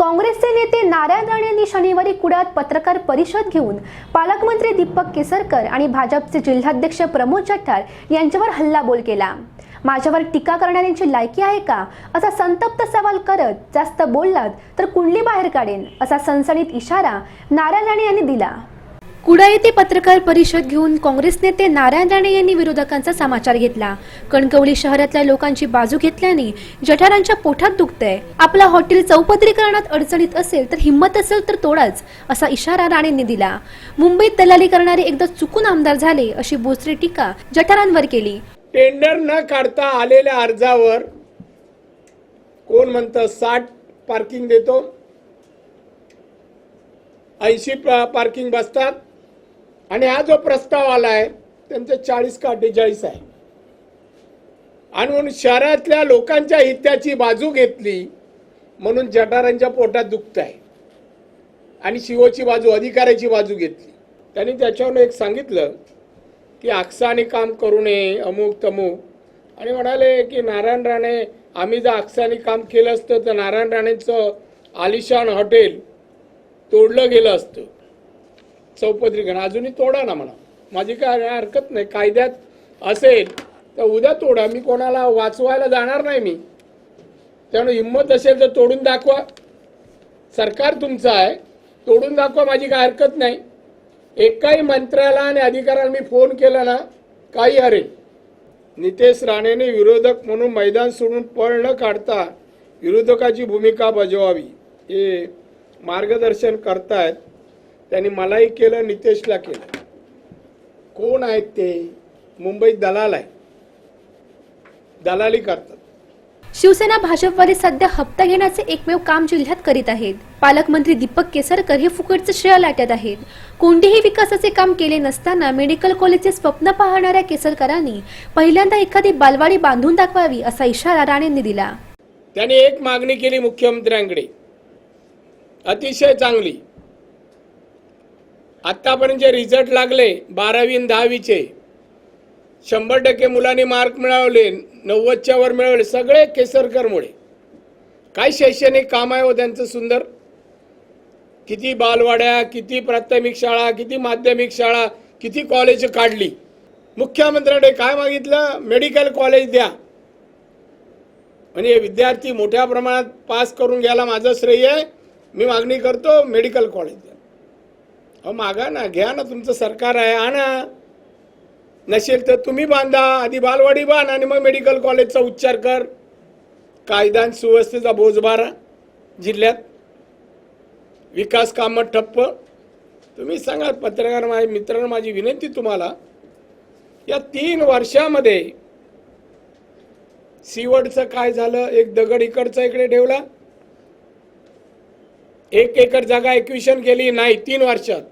काँग्रेसचे नेते नारायण राणे यांनी शनिवारी कुडात पत्रकार परिषद घेऊन पालकमंत्री दीपक केसरकर आणि भाजपचे जिल्हाध्यक्ष प्रमोद जठार यांच्यावर हल्लाबोल केला. माझ्यावर टीका करणाऱ्यांची लायकी आहे का? असा संतप्त सवाल करत जास्त बोललात तर कुंडली बाहेर काढेन असा सणसणीत इशारा नारायण राणे यांनी दिला. कुडा येथे पत्रकार परिषद घेऊन काँग्रेस नेते नारायण राणे यांनी विरोधकांचा समाचार घेतला. कणकवली शहरातल्या लोकांची बाजू घेतल्याने जठारांच्या पोटात दुखतंय. आपला हॉटेल चौपदरीकरणात अडचणीत असेल तर हिंमत असेल तर तोडाच असा इशारा राणेंनी दिला. मुंबईत दलाली करणारे एकदा चुकून आमदार झाले अशी बोचरी टीका जठारांवर केली. टेंडर न काढता आलेल्या अर्जावर कोण म्हणतं साठ पार्किंग देतो ऐंशी पार्किंग बसतात आणि हा जो प्रस्ताव आला आहे त्यांचे चाळीस का अठ्ठेचाळीस आहे. आणि म्हणून शहरातल्या लोकांच्या हिताची बाजू घेतली म्हणून जठारांच्या पोटात दुखत आहे. आणि शिवोची बाजू अधिकाऱ्याची बाजू घेतली. त्यांनी त्याच्यावर एक सांगितलं की आक्साने काम करू नये अमुक तमुक. आणि म्हणाले की नारायण राणे आम्ही जर आक्साने काम केलं असतं तर नारायण राणेंचं आलिशान हॉटेल तोडलं गेलं असतं. चौपदरीकरण अजूनही तोडा ना म्हणा. माझी काय हरकत नाही. कायद्यात असेल तर उद्या तोडा. मी कोणाला वाचवायला जाणार नाही मी. त्यामुळे हिंमत असेल तर तोडून दाखवा. सरकार तुमचं आहे. तोडून दाखवा माझी काय हरकत नाही. एकाही मंत्र्याला आणि अधिकाऱ्याला मी फोन केला ना काही अरे नितेश राणेने विरोधक म्हणून मैदान सोडून पळ न काढता विरोधकाची भूमिका बजवावी. हे मार्गदर्शन करतायत. त्यांनी मलाही केलं नितेशला केलं. कोण आहेत ते? मुंबईत दलाल आहे. दलाली करतात. शिवसेना भाजपवाले सध्या हप्ता घेण्याचे एकमेव काम जिल्ह्यात करीत आहेत. पालकमंत्री दीपक केसरकर हे फुकटचं श्रेय लाटत आहेत. कोणतेही विकासाचे काम केले नसताना मेडिकल कॉलेजचे स्वप्न पाहणाऱ्या केसरकरांनी पहिल्यांदा एखादी बालवाडी बांधून दाखवावी असा इशारा राणेंनी दिला. त्यांनी एक मागणी केली मुख्यमंत्र्यांकडे. अतिशय चांगली. आत्तापर्यंत जे रिझल्ट लागले बारावी आणि दहावीचे शंभर टक्के मुलांनी मार्क मिळवले नव्वदच्या वर मिळवले सगळे केसरकरमुळे. काय शैक्षणिक काम आहे हो त्यांचं सुंदर? किती बालवाड्या किती प्राथमिक शाळा किती माध्यमिक शाळा किती कॉलेज काढली? मुख्यमंत्र्यांकडे काय मागितलं? मेडिकल कॉलेज द्या. म्हणजे विद्यार्थी मोठ्या प्रमाणात पास करून घ्यायला माझं श्रेय आहे. मी मागणी करतो मेडिकल कॉलेज द्या. अहो मागा ना घ्या ना तुमचं सरकार आहे आणा. नसेल तर तुम्ही बांधा आधी बालवाडी बांध आणि मग मेडिकल कॉलेजचा उच्चार कर. कायदा आणि सुव्यवस्थेचा बोजबारा जिल्ह्यात. विकास कामं ठप्प. तुम्ही सांगा पत्रकार माझे मित्रांनो माझी विनंती तुम्हाला या तीन वर्षामध्ये सीवडचं काय झालं? एक दगड इकडचा इकडे ठेवला. एक एकर जागा एक्विशन केली नाही तीन वर्षात.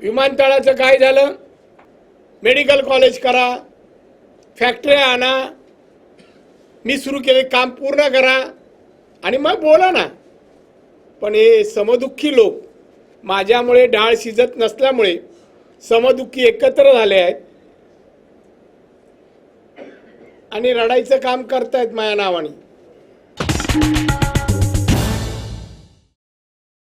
विमानतळाचं काय झालं? मेडिकल कॉलेज करा फॅक्टऱ्या आणा मी सुरू केले काम पूर्ण करा आणि मग बोला ना. पण हे समदुःखी लोक माझ्यामुळे डाळ शिजत नसल्यामुळे समदुःखी एकत्र झाले आहेत. आणि रडायचं काम करतायत माझ्या नावाने.